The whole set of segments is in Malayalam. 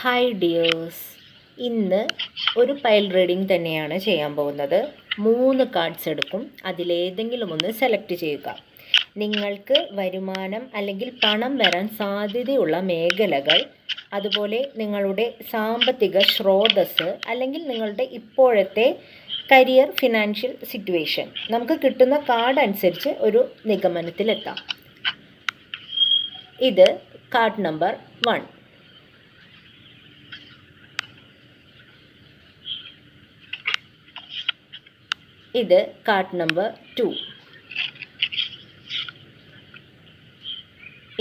ഹായ് ഡിയേഴ്സ് ഇന്ന് ഒരു പൈൽ റീഡിംഗ് തന്നെയാണ് ചെയ്യാൻ പോകുന്നത്. മൂന്ന് കാർഡ്സ് എടുക്കും. അതിലേതെങ്കിലും ഒന്ന് സെലക്ട് ചെയ്യുക. നിങ്ങൾക്ക് വരുമാനം അല്ലെങ്കിൽ പണം വരാൻ സാധ്യതയുള്ള മേഖലകൾ അതുപോലെ നിങ്ങളുടെ സാമ്പത്തിക സ്രോതസ് അല്ലെങ്കിൽ നിങ്ങളുടെ ഇപ്പോഴത്തെ കരിയർ ഫിനാൻഷ്യൽ സിറ്റുവേഷൻ നമുക്ക് കിട്ടുന്ന കാർഡ് അനുസരിച്ച് ഒരു നിഗമനത്തിലെത്താം. ഇത് കാർഡ് നമ്പർ വൺ ഇത് കാർഡ് നമ്പർ ടു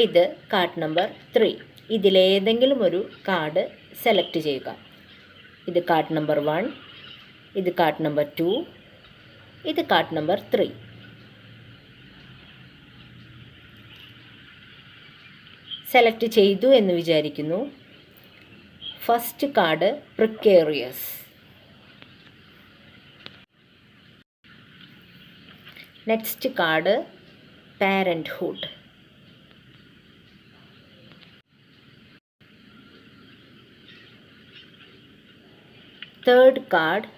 ഇത് കാർഡ് നമ്പർ ത്രീ ഇതിലേതെങ്കിലും ഒരു കാർഡ് സെലക്ട് ചെയ്യുക. ഇത് കാർഡ് നമ്പർ വൺ ഇത് കാർഡ് നമ്പർ ടു ഇത് കാർഡ് നമ്പർ ത്രീ സെലക്ട് ചെയ്തു എന്ന് വിചാരിക്കുന്നു. First card precarious next card parenthood third card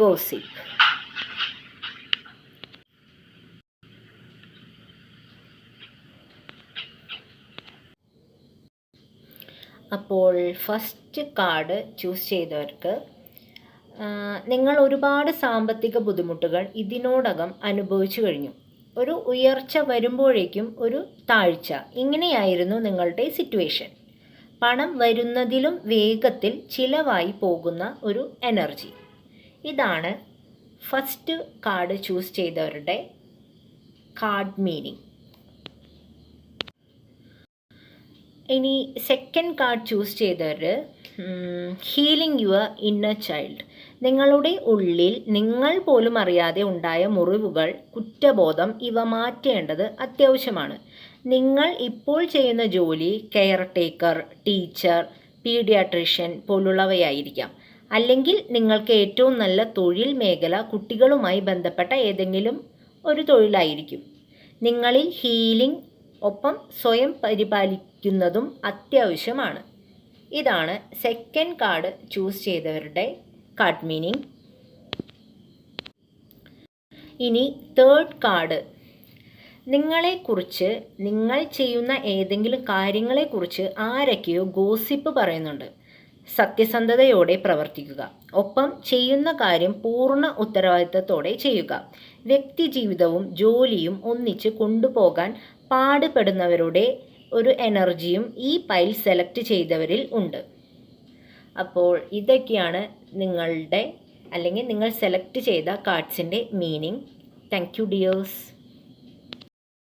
gossip. അപ്പോൾ ഫസ്റ്റ് കാർഡ് ചൂസ് ചെയ്തവർക്ക് നിങ്ങൾ ഒരുപാട് സാമ്പത്തിക ബുദ്ധിമുട്ടുകൾ ഇതിനോടകം അനുഭവിച്ചു കഴിഞ്ഞു. ഒരു ഉയർച്ച വരുമ്പോഴേക്കും ഒരു താഴ്ച. ഇങ്ങനെയായിരുന്നു നിങ്ങളുടെ സിറ്റുവേഷൻ പണം വരുന്നതിലും വേഗത്തിൽ ചിലവായി പോകുന്ന ഒരു എനർജി ഇതാണ് ഫസ്റ്റ് കാർഡ് ചൂസ് ചെയ്തവരുടെ കാർഡ് മീനിങ് ഇനി സെക്കൻഡ് കാർഡ് ചൂസ് ചെയ്തവർ ഹീലിംഗ് യുവർ ഇന്നർ ചൈൽഡ് നിങ്ങളുടെ ഉള്ളിൽ നിങ്ങൾ പോലും അറിയാതെ ഉണ്ടായ മുറിവുകൾ കുറ്റബോധം ഇവ മാറ്റേണ്ടത് അത്യാവശ്യമാണ്. നിങ്ങൾ ഇപ്പോൾ ചെയ്യുന്ന ജോലി കെയർ ടേക്കർ ടീച്ചർ പീഡിയാട്രീഷ്യൻ പോലുള്ളവയായിരിക്കാം. അല്ലെങ്കിൽ നിങ്ങൾക്ക് ഏറ്റവും നല്ല തൊഴിൽ മേഖല കുട്ടികളുമായി ബന്ധപ്പെട്ട ഏതെങ്കിലും ഒരു തൊഴിലായിരിക്കും. നിങ്ങളിൽ ഹീലിംഗ് ഒപ്പം സ്വയം പരിപാലിക്കുന്നതും അത്യാവശ്യമാണ്. ഇതാണ് സെക്കൻഡ് കാർഡ് ചൂസ് ചെയ്തവരുടെ കാർഡ് മീനിങ് ഇനി തേർഡ് കാർഡ് നിങ്ങളെക്കുറിച്ച് നിങ്ങൾ ചെയ്യുന്ന ഏതെങ്കിലും കാര്യങ്ങളെക്കുറിച്ച് ആരൊക്കെയോ ഗോസിപ്പ് പറയുന്നുണ്ട്. സത്യസന്ധതയോടെ പ്രവർത്തിക്കുക. ഒപ്പം ചെയ്യുന്ന കാര്യം പൂർണ ഉത്തരവാദിത്തത്തോടെ ചെയ്യുക. വ്യക്തി ജീവിതവും ജോലിയും ഒന്നിച്ച് കൊണ്ടുപോകാൻ പാടുപെടുന്നവരുടെ ഒരു എനർജിയും ഈ പൈൽ സെലക്ട് ചെയ്തവരിൽ ഉണ്ട്. അപ്പോൾ ഇതൊക്കെയാണ് നിങ്ങളുടെ അല്ലെങ്കിൽ നിങ്ങൾ സെലക്ട് ചെയ്ത കാർഡ്സിന്റെ മീനിങ് താങ്ക് യു ഡിയേഴ്സ്